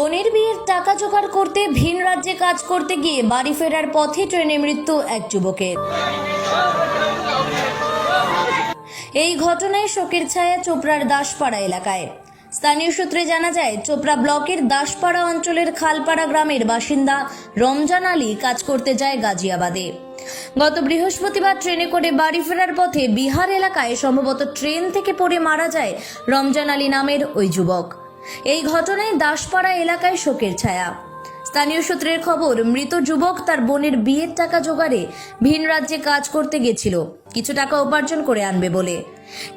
বোনের বিয়ের টাকা জোগাড় করতে ভিন রাজ্যে কাজ করতে গিয়ে বাড়ি ফেরার পথে ট্রেনে মৃত্যু এক যুবকের। এই ঘটনায় শোকের ছায়া চোপড়ার দাসপাড়া এলাকায়। স্থানীয় সূত্রে জানা যায়, চোপড়া ব্লকের দাসপাড়া অঞ্চলের খালপাড়া গ্রামের বাসিন্দা রমজান আলী কাজ করতে যায় গাজিয়াবাদে। গত বৃহস্পতিবার ট্রেনে করে বাড়ি ফেরার পথে বিহার এলাকায় সম্ভবত ট্রেন থেকে পড়ে মারা যায় রমজান আলী নামের ওই যুবক। এই ঘটনায় দাসপাড়া এলাকায় শোকের ছায়া। স্থানীয় সূত্রের খবর, মৃত যুবক তার বোনের বিয়ের টাকা জোগাড়ে ভিন রাজ্যে কাজ করতে গেছিল। কিছু টাকা উপার্জন করে আনবে বলে।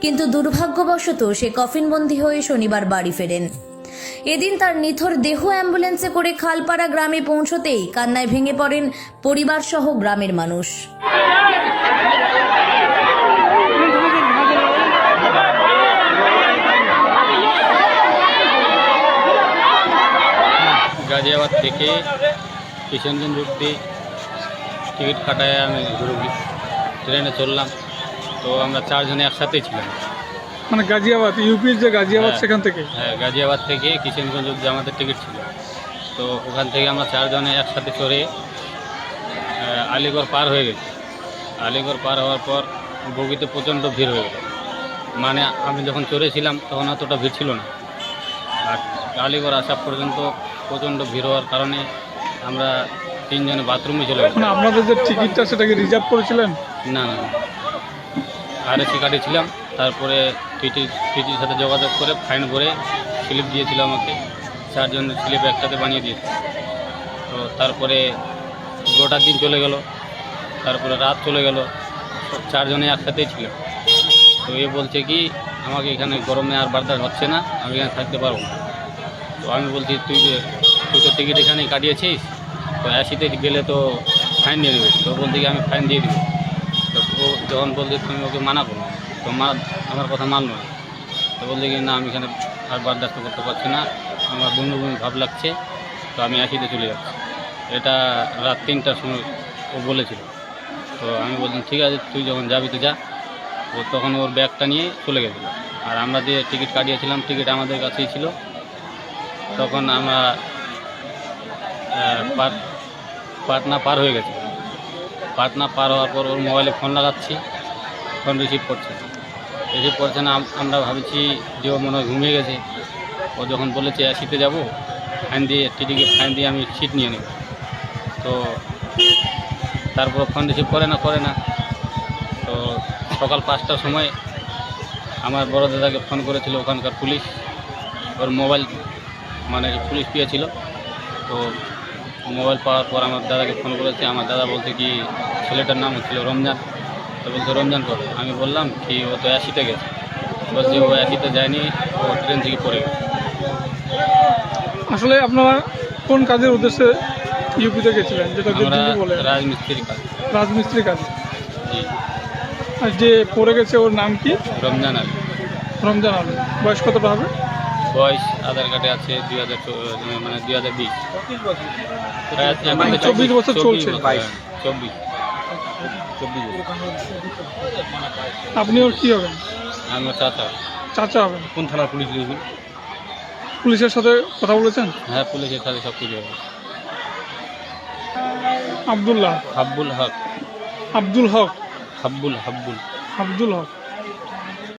কিন্তু দুর্ভাগ্যবশত সে কফিনবন্দি হয়ে শনিবার বাড়ি ফেরেন। এদিন তার নিথর দেহ অ্যাম্বুলেন্সে করে খালপাড়া গ্রামে পৌঁছতেই কান্নায় ভেঙে পড়েন পরিবার সহ গ্রামের মানুষ। গাজিয়াবাদ থেকে কিষণগঞ্জ অব্দি টিকিট কাটায় আমি ট্রেনে চললাম। তো আমরা চারজনে একসাথেই ছিলাম। মানে গাজিয়াবাদ ইউপির যে গাজিয়াবাদ হ্যাঁ। সেখান থেকে? হ্যাঁ গাজিয়াবাদ থেকে কিষণগঞ্জ অব্দি আমাদের টিকিট ছিল। তো ওখান থেকে আমরা চারজনে একসাথে চড়ে আলিগড় পার হয়ে গেছি। আলিগড় পার হওয়ার পর বগিতে প্রচণ্ড ভিড় হয়ে গেল। মানে আমি যখন চড়েছিলাম তখন অতটা ভিড় ছিল না। আর আলিগড় আসা পর্যন্ত প্রচণ্ড ভিড় হওয়ার কারণে আমরা তিনজনে বাথরুমে চলে গেলাম আপনাদের যে টিকিটটা সেটাকে রিজার্ভ করেছিলেন? না না আর এসি কাটিয়েছিলাম তারপরে টিটি টিটির সাথে যোগাযোগ করে ফাইন ভরে স্লিপ দিয়েছিল আমাকে। চারজন স্লিপ একসাথে বানিয়ে দিয়েছে। তো তারপরে গোটা দিন চলে গেল তারপরে রাত চলে গেল চারজনে একসাথেই ছিল তো এ বলছে কি আমাকে এখানে গরমে আর বারদার হচ্ছে না আমি এখানে থাকতে পারব না। তো আমি বলছি, তুই তুই তো টিকিট এখানেই কাটিয়েছিস, তো অ্যাসিতে গেলে তো ফাইন দিয়ে দেবে। তো বলতে কি, আমি ফাইন দিয়ে দিব। তো ও যখন বলছে, তুমি ওকে মানা করো তো মা, আমার কথা মানলো না। তো বলতে কি, না, আমি এখানে আর বরদাস্ত করতে পারছি না। আমার বন্ধু বন্ধু ভাব লাগছে, তো আমি অ্যাসিতে চলে যাচ্ছি। এটা রাত তিনটার সময় ও বলেছিল। তো আমি বললাম, ঠিক আছে, তুই যখন যাবি তো যা। ও তখন ওর ব্যাগটা নিয়ে চলে গেছিল। আর আমরা যে টিকিট কাটিয়েছিলাম টিকিট আমাদের কাছেই ছিল। তখন আমরা পাটনা পার হয়ে গেছি। পাটনা পার হওয়ার পর ওর মোবাইলে ফোন লাগাচ্ছি ফোন রিসিভ করছে। রিসিভ করছে না আমরা ভাবছি যে ও মনে হয় ঘুমিয়ে গেছে। ও যখন বলেছে অ্যাসিতে যাব? ফাইন দিয়ে টিটিকে ফাইন দিয়ে আমি সিট নিয়ে নেব। তো তারপর ফোন রিসিভ করে না করে না। তো সকাল পাঁচটার সময় আমার বড় দাদাকে ফোন করেছিল ওখানকার পুলিশ। ওর মোবাইল মানে পুলিশ পেয়েছিল। তো মোবাইল পাওয়ার পর আমার দাদাকে ফোন করেছে। আমার দাদা বলছে কি ছেলেটার নাম হচ্ছিল রমজান। তো বলছে রমজান কবে? আমি বললাম কি ও তো অ্যাসিতে গেছে। বলছে ও অ্যাসিতে যায়নি ও ট্রেন থেকে পড়ে গেছে। আসলে আপনারা কোন কাজের উদ্দেশ্যে ইউপিতে গেছিলেন? যেটা আমরা বলে। রাজমিস্ত্রির কাজ। রাজমিস্ত্রি কাজ। আর যে পড়ে গেছে ওর নাম কি? রমজান আলী। রমজান আলী। বয়স কতটা হবে? বয়স আধার কার্ডে আছে দুই হাজার মানে দুই হাজার বিশ। মানে চব্বিশ বছর চলছে। চব্বিশ। চব্বিশ বছর। আপনি ওর কি হবেন? আমার চাচা। চাচা হবেন? কোন থানার পুলিশ দিয়েছিল পুলিশের সাথে কথা বলেছেন? হ্যাঁ পুলিশের সাথে সব কিছু হবে আবদুল্লাহ হাব্বুল হক। আব্দুল হক। হাব্বুল হাব্বুল আব্দুল হক।